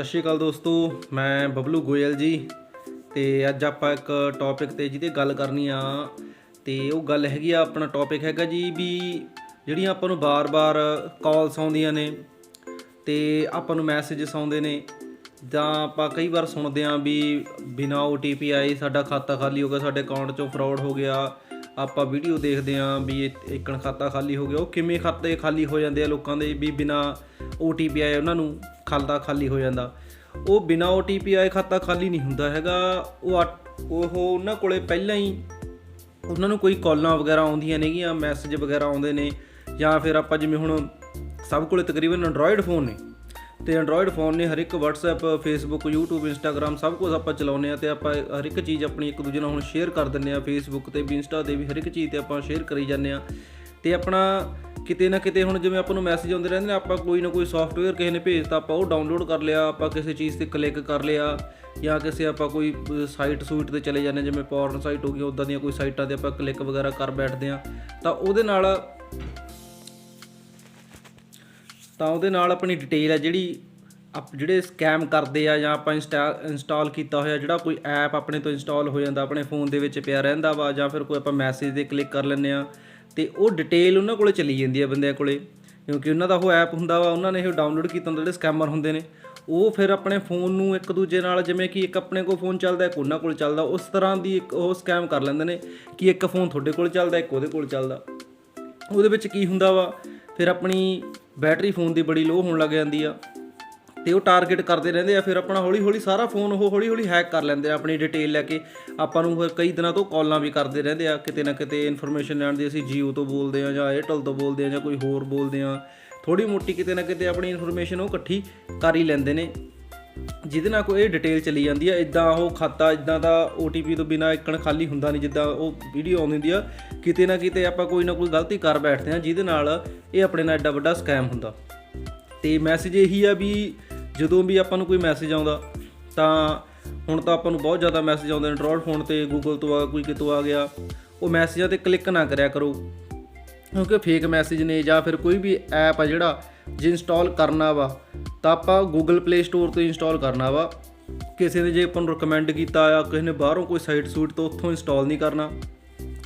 ਸਤਿ ਸ਼੍ਰੀ ਅਕਾਲ ਦੋਸਤੋ, ਮੈਂ ਬਬਲੂ ਗੋਇਲ ਜੀ ਤੇ ਅੱਜ ਆਪਾਂ ਇੱਕ ਟੌਪਿਕ ਤੇ ਜਿਹਦੇ ਗੱਲ ਕਰਨੀ ਆ ਤੇ ਉਹ ਗੱਲ ਹੈਗੀ ਆ, ਆਪਣਾ ਟੌਪਿਕ ਹੈਗਾ ਜੀ ਵੀ ਜਿਹੜੀਆਂ ਆਪਾਂ ਨੂੰ ਬਾਰ-ਬਾਰ ਕਾਲਸ ਆਉਂਦੀਆਂ ਨੇ ਤੇ ਆਪਾਂ ਨੂੰ ਮੈਸੇजेस ਆਉਂਦੇ ਨੇ, ਜਾਂ ਆਪਾਂ ਕਈ ਵਾਰ ਸੁਣਦੇ ਆਂ ਵੀ ਬਿਨਾ OTP ਆਏ ਸਾਡਾ ਖਾਤਾ ਖਾਲੀ ਹੋ ਗਿਆ, ਸਾਡੇ ਅਕਾਊਂਟ ਚੋਂ ਫਰਾਡ ਹੋ ਗਿਆ, ਆਪਾਂ ਵੀਡੀਓ ਦੇਖਦੇ ਆਂ ਵੀ ਇੱਕਣ ਖਾਤਾ ਖਾਲੀ ਹੋ ਗਿਆ, ਉਹ ਕਿਵੇਂ ਖਾਤੇ ਖਾਲੀ ਹੋ ਜਾਂਦੇ ਆ ਲੋਕਾਂ ਦੇ ਵੀ ਬਿਨਾ OTP ਆਏ, ਉਹਨਾਂ ਨੂੰ ਖਾਤਾ ਖਾਲੀ ਹੋ ਜਾਂਦਾ। ਉਹ ਬਿਨਾ OTP ਆਏ ਖਾਤਾ ਖਾਲੀ ਨਹੀਂ ਹੁੰਦਾ ਹੈਗਾ। ਉਹ ਆ- ਉਹ ਉਹਨਾਂ ਕੋਲੇ ਪਹਿਲਾਂ ਹੀ ਉਹਨਾਂ ਨੂੰ ਕੋਈ ਕਾਲਾਂ ਵਗੈਰਾ ਆਉਂਦੀਆਂ ਨੇਗੀਆਂ ਮੈਸੇਜ ਵਗੈਰਾ ਆਉਂਦੇ ਨੇ, ਜਾਂ ਫਿਰ ਆਪਾਂ ਜਿਵੇਂ ਹੁਣ ਸਭ ਕੋਲੇ ਤਕਰੀਬਨ ਐਂਡਰੋਇਡ ਫੋਨ ਨੇ। ਤੇ ਐਂਡਰੋਇਡ ਫੋਨ ਨੇ ਹਰ ਇੱਕ WhatsApp, Facebook, YouTube, Instagram ਸਭ ਕੁਝ ਆਪਾਂ ਚਲਾਉਂਦੇ ਆ ਤੇ ਆਪਾਂ ਹਰ ਇੱਕ ਚੀਜ਼ ਆਪਣੀ ਇੱਕ ਦੂਜੇ ਨਾਲ ਹੁਣ ਸ਼ੇਅਰ ਕਰ ਦਿੰਦੇ ਆ Facebook ਤੇ ਵੀ, Insta ਤੇ ਵੀ ਹਰ ਇੱਕ ਚੀਜ਼ ਤੇ ਆਪਾਂ ਸ਼ੇਅਰ ਕਰੀ ਜਾਂਦੇ ਆ ਤੇ ਆਪਣਾ ਕਿਤੇ ਨਾ ਕਿਤੇ ਹੁਣ ਜਿਵੇਂ ਆਪਾਂ ਨੂੰ ਮੈਸੇਜ ਆਉਂਦੇ ਰਹਿੰਦੇ ਨੇ ਆਪਾਂ ਕੋਈ ਨਾ ਕੋਈ ਸੌਫਟਵੇਅਰ ਕਿਸੇ ਨੇ ਭੇਜਤਾ ਆਪਾਂ ਉਹ ਡਾਊਨਲੋਡ ਕਰ ਲਿਆ ਆਪਾਂ ਕਿਸੇ ਚੀਜ਼ ਤੇ ਕਲਿੱਕ ਕਰ ਲਿਆ ਜਾਂ ਕਿਸੇ ਆਪਾਂ ਕੋਈ ਸਾਈਟ ਸੂਈਟ ਤੇ ਚਲੇ ਜਾਂਦੇ ਹਾਂ, ਜਿਵੇਂ ਪੌਰਨ ਸਾਈਟ ਹੋ ਗਈ ਉਦਾਂ ਦੀਆਂ ਕੋਈ ਸਾਈਟਾਂ ਤੇ ਆਪਾਂ ਕਲਿੱਕ ਵਗੈਰਾ ਕਰ ਬੈਠਦੇ ਆ ਤਾਂ ਉਹਦੇ ਨਾਲ ਤਾਂ ਉਹਦੇ ਨਾਲ ਆਪਣੀ ਡਿਟੇਲ ਹੈ ਜਿਹੜੀ ਆਪ ਜਿਹੜੇ ਸਕੈਮ ਕਰਦੇ ਆ ਜਾਂ ਆਪਾਂ ਇੰਸਟਾਲ ਇੰਸਟਾਲ ਕੀਤਾ ਹੋਇਆ ਜਿਹੜਾ ਕੋਈ ਐਪ ਆਪਣੇ ਤੋਂ ਇੰਸਟਾਲ ਹੋ ਜਾਂਦਾ ਆਪਣੇ ਫੋਨ ਦੇ ਵਿੱਚ ਪਿਆ ਰਹਿੰਦਾ ਵਾ ਜਾਂ ਫਿਰ ਕੋਈ ਆਪਾਂ ਮੈਸੇਜ ਤੇ ਕਲਿੱਕ ਕਰ ਲੈਂਦੇ ਆ ਤੇ ਉਹ ਡਿਟੇਲ ਉਹਨਾਂ ਕੋਲੇ ਚਲੀ ਜਾਂਦੀ ਹੈ ਬੰਦਿਆਂ ਕੋਲੇ। ਕਿਉਂਕਿ ਉਹਨਾਂ ਦਾ ਉਹ ਐਪ ਹੁੰਦਾ ਵਾ, ਉਹਨਾਂ ਨੇ ਇਹ ਡਾਊਨਲੋਡ ਕੀਤਾ ਹੁੰਦਾ, ਜਿਹੜੇ ਸਕੈਮਰ ਹੁੰਦੇ ਨੇ। ਉਹ ਫਿਰ ਆਪਣੇ ਫੋਨ ਨੂੰ ਇੱਕ ਦੂਜੇ ਨਾਲ, ਜਿਵੇਂ ਕਿ ਇੱਕ ਆਪਣੇ ਕੋਲ ਫੋਨ ਚੱਲਦਾ, ਇੱਕ ਉਹਨਾਂ ਕੋਲ ਚੱਲਦਾ, ਉਸ ਤਰ੍ਹਾਂ ਦੀ ਇੱਕ ਉਹ ਸਕੈਮ ਕਰ ਲੈਂਦੇ ਨੇ ਕਿ ਇੱਕ ਫੋਨ ਤੁਹਾਡੇ ਕੋਲ ਚੱਲਦਾ, ਇੱਕ ਉਹਦੇ ਕੋਲ ਚੱਲਦਾ। ਉਹਦੇ ਵਿੱਚ ਕੀ ਹੁੰਦਾ ਵਾ, ਫਿਰ ਆਪਣੀ ਬੈਟਰੀ ਫੋਨ ਦੀ ਬੜੀ ਲੋ ਹੋਣ ਲੱਗ ਜਾਂਦੀ ਆ। ਤੇ ਉਹ ਟਾਰਗੇਟ ਕਰਦੇ ਰਹਿੰਦੇ ਆ, ਫਿਰ ਆਪਣਾ ਹੌਲੀ ਹੌਲੀ ਸਾਰਾ ਫੋਨ ਉਹ ਹੌਲੀ ਹੌਲੀ ਹੈਕ ਕਰ ਲੈਂਦੇ ਆ, ਆਪਣੀ ਡਿਟੇਲ ਲੈ ਕੇ। ਆਪਾਂ ਨੂੰ ਫਿਰ ਕਈ ਦਿਨਾਂ ਤੋਂ ਕਾਲਾਂ ਵੀ ਕਰਦੇ ਰਹਿੰਦੇ ਆ, ਕਿਤੇ ਨਾ ਕਿਤੇ ਇਨਫੋਰਮੇਸ਼ਨ ਲੈਣ ਦੀ ਅਸੀਂ ਜੀਓ ਤੋਂ ਬੋਲਦੇ ਆ ਜਾਂ Airtel ਤੋਂ ਬੋਲਦੇ ਆ ਜਾਂ ਕੋਈ ਹੋਰ ਬੋਲਦੇ ਆ। ਥੋੜੀ ਮੋਟੀ ਕਿਤੇ ਨਾ ਕਿਤੇ ਆਪਣੀ ਇਨਫੋਰਮੇਸ਼ਨ ਉਹ ਇਕੱਠੀ ਕਰ ਹੀ ਲੈਂਦੇ ਨੇ। ਜਿਹਦੇ ਨਾਲ ਕੋਈ ਇਹ ਡਿਟੇਲ ਚਲੀ ਜਾਂਦੀ ਆ ਇਦਾਂ ਉਹ ਖਾਤਾ ਇਦਾਂ ਦਾ OTP ਤੋਂ ਬਿਨਾ ਇੱਕਣ ਖਾਲੀ ਹੁੰਦਾ ਨਹੀਂ, ਜਿੱਦਾਂ ਉਹ ਵੀਡੀਓ ਆਉਂਦੀ ਹੁੰਦੀ ਆ, ਕਿਤੇ ਨਾ ਕਿਤੇ ਆਪਾਂ ਕੋਈ ਨਾ ਕੋਈ ਗਲਤੀ ਕਰ ਬੈਠਦੇ ਆ, ਜਿਹਦੇ ਨਾਲ ਇਹ ਆਪਣੇ ਨਾਲ ਐਡਾ ਵੱਡਾ ਸਕੈਮ ਹੁੰਦਾ। ਤੇ ਮੈਸੇਜ ਇਹੀ ਆ ਵੀ ਜਦੋਂ ਵੀ ਆਪਾਂ ਨੂੰ ਕੋਈ ਮੈਸੇਜ ਆਉਂਦਾ, ਤਾਂ ਹੁਣ ਤਾਂ ਆਪਾਂ ਨੂੰ ਬਹੁਤ ਜ਼ਿਆਦਾ ਮੈਸੇਜ ਆਉਂਦੇ ਨੇ। ਐਂਡਰੋਇਡ ਫੋਨ ਤੇ ਗੂਗਲ ਤੋਂ ਆ, ਕੋਈ ਕਿਤੋਂ ਆ ਗਿਆ। ਉਹ ਮੈਸੇਜਾਂ ਤੇ ਕਲਿੱਕ ਨਾ ਕਰਿਆ ਕਰੋ। ਕਿਉਂਕਿ ਫੇਕ ਮੈਸੇਜ ਨੇ ਜਾਂ ਫਿਰ ਕੋਈ ਵੀ ਐਪ ਆ ਜਿਹੜਾ, ਜੇ ਇੰਸਟਾਲ ਕਰਨਾ ਵਾ, ਤਾਂ ਆਪਾਂ Google Play Store ਤੋਂ ਇੰਸਟਾਲ ਕਰਨਾ ਵਾ। ਕਿਸੇ ਨੇ ਜੇ ਆਪਾਂ ਨੂੰ ਰეკਮੈਂਡ ਕੀਤਾ ਆ, ਕਿਸੇ ਨੇ ਬਾਹਰੋਂ ਕੋਈ ਸਾਈਟ ਸੂਟ, ਤੋਂ ਉੱਥੋਂ ਇੰਸਟਾਲ ਨਹੀਂ ਕਰਨਾ।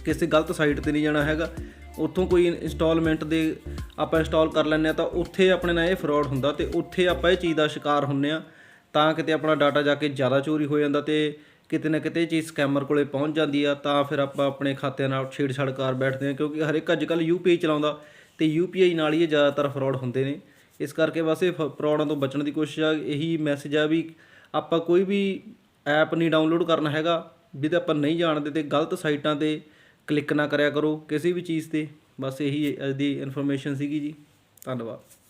ਕਿਸੇ ਗਲਤ ਸਾਈਟ ਤੇ ਨਹੀਂ ਜਾਣਾ ਹੈਗਾ। ਉੱਥੋਂ ਕੋਈ ਇੰਸਟਾਲਮੈਂਟ ਦੇ ਆਪਾਂ ਇੰਸਟਾਲ ਕਰ ਲੈਂਦੇ ਆ ਤਾਂ ਉੱਥੇ ਆਪਣੇ ਨਾਲ ਇਹ ਫਰਾਡ ਹੁੰਦਾ ਤੇ ਉੱਥੇ ਆਪਾਂ ਇਹ ਚੀਜ਼ ਦਾ ਸ਼ਿਕਾਰ ਹੁੰਨੇ ਆ ਤਾਂ ਕਿਤੇ ਆਪਣਾ ਡਾਟਾ ਜਾ ਕੇ ਜ਼ਿਆਦਾ ਚੋਰੀ ਹੋ ਜਾਂਦਾ ਤੇ ਕਿਤੇ ਨਾ ਕਿਤੇ ਇਹ ਚੀਜ਼ ਸਕੈਮਰ ਕੋਲੇ ਪਹੁੰਚ ਜਾਂਦੀ ਆ, ਤਾਂ ਫਿਰ ਆਪਾਂ ਆਪਣੇ ਖਾਤਿਆਂ ਨਾਲ ਛੇੜਛਾੜ ਕਰ ਬੈਠਦੇ ਆ ਕਿਉਂਕਿ ਹਰ ਇੱਕ ਅੱਜ ਕੱਲ ਯੂਪੀਆਈ ਚਲਾਉਂਦਾ ਤੇ ਯੂਪੀਆਈ ਨਾਲ ਹੀ ਇਹ ਜ਼ਿਆਦਾਤਰ ਫਰਾਡ ਹੁੰਦੇ ਨੇ। ਇਸ ਕਰਕੇ ਬਸ ਇਹ ਫਰਾਡਾਂ ਤੋਂ ਬਚਣ ਦੀ ਕੋਸ਼ਿਸ਼ ਆ, ਇਹੀ ਮੈਸੇਜ ਆ ਵੀ ਆਪਾਂ ਕੋਈ ਵੀ ਐਪ ਨਹੀਂ ਡਾਊਨਲੋਡ ਕਰਨਾ ਹੈਗਾ, ਜਿਹਦੇ ਆਪਾਂ ਨਹੀਂ ਜਾਣਦੇ ਤੇ ਗਲਤ ਸਾਈਟਾਂ ਤੇ ਕਲਿੱਕ ਨਾ ਕਰਿਆ ਕਰੋ ਕਿਸੇ ਵੀ ਚੀਜ਼ ਤੇ। ਬਸ ਇਹੀ ਇਹਦੀ ਇਨਫੋਰਮੇਸ਼ਨ ਸੀਗੀ ਜੀ। ਧੰਨਵਾਦ।